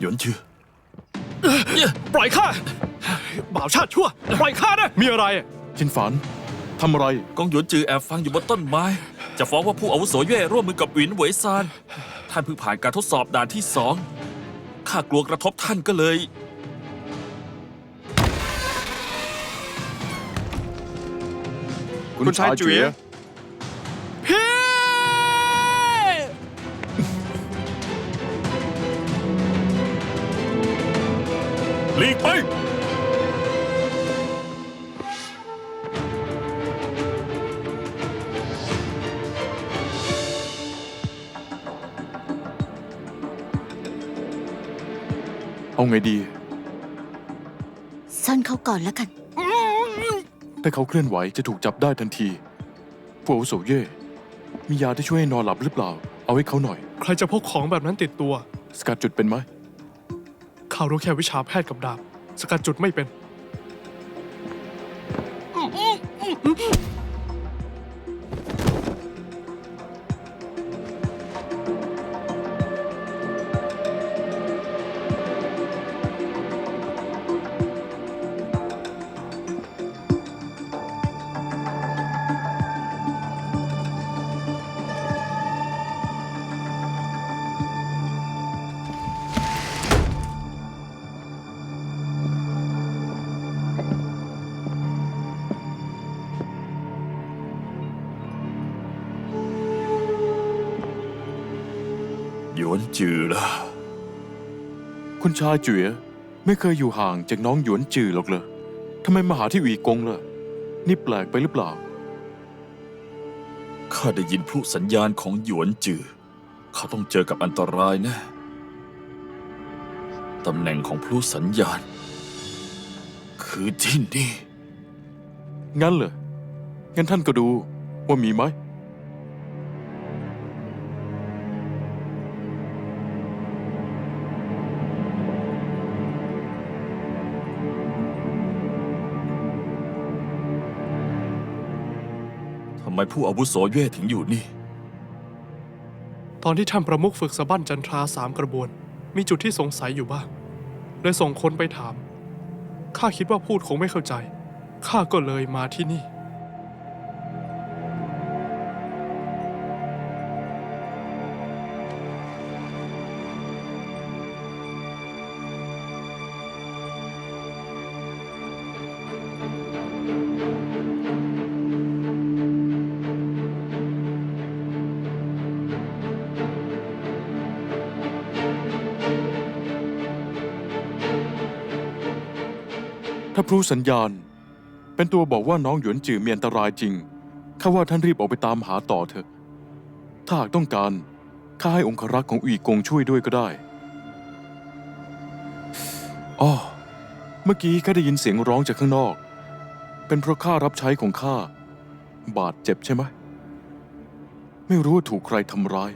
หยวนจือปล่อยข้า บ่าวชาติชั่ว ปล่อยข้านะมีอะไรชินฝานทำอะไร กองหยวนจือแอบฟังอยู่บนต้นไม้ จะฟ้องว่าผู้อาวุโสเย่ร่วมมือกับหวินเหวยซาน ท่านเพิ่งผ่านการทดสอบด่านที่สอง ข้ากลัวกระทบท่านก็เลย คุณชายจุ๋ยพี่หลีกไป เอาไงดี ซ่อนเขาก่อนแล้วกัน ถ้าเขาเคลื่อนไหวจะถูกจับได้ทันทีผู้อาวุโสเย่ มียาที่ช่วยให้นอนหลับหรือเปล่า เอาให้เขาหน่อย ใครจะพกของแบบนั้นติดตัว สกัดจุดเป็นไหม ข้ารู้แค่วิชาแพทย์กับดาบ สกัดจุดไม่เป็น หยวนจือล่ะ คุณชายจุ๋ยไม่เคยอยู่ห่างจากน้องหยวนจือหรอกเลยทำไมมาหาที่หวีกงล่ะ นี่แปลกไปหรือเปล่า ข้าได้ยินพลุสัญญาณของหยวนจือ เขาต้องเจอกับอันตรายแนะตำแหน่งของพลุสัญญาณ คือที่นี่ งั้นเหรองั้นท่านก็ดูว่ามีไหม ทำไมผู้อาวุโสเย่ถึงอยู่นี่ ตอนที่ท่านประมุขฝึกสะบั้นจันทราสามกระบวน มีจุดที่สงสัยอยู่บ้างเลยส่งคนไปถาม ข้าคิดว่าพูดคงไม่เข้าใจ ข้าก็เลยมาที่นี่ ถ้าพลุสัญญาณ เป็นตัวบอกว่าน้องหยวนจือมีอันตรายจริง ข้าว่าท่านรีบออกไปตามหาต่อเถอะ ถ้าหากต้องการ ข้าให้องครักษ์ของอีกงช่วยด้วยก็ได้อ๋อเมื่อกี้ข้าได้ยินเสียงร้องจากข้างนอก เป็นเพราะข้ารับใช้ของข้า บาดเจ็บใช่ไหม ไม่รู้ว่าถูกใครทำร้าย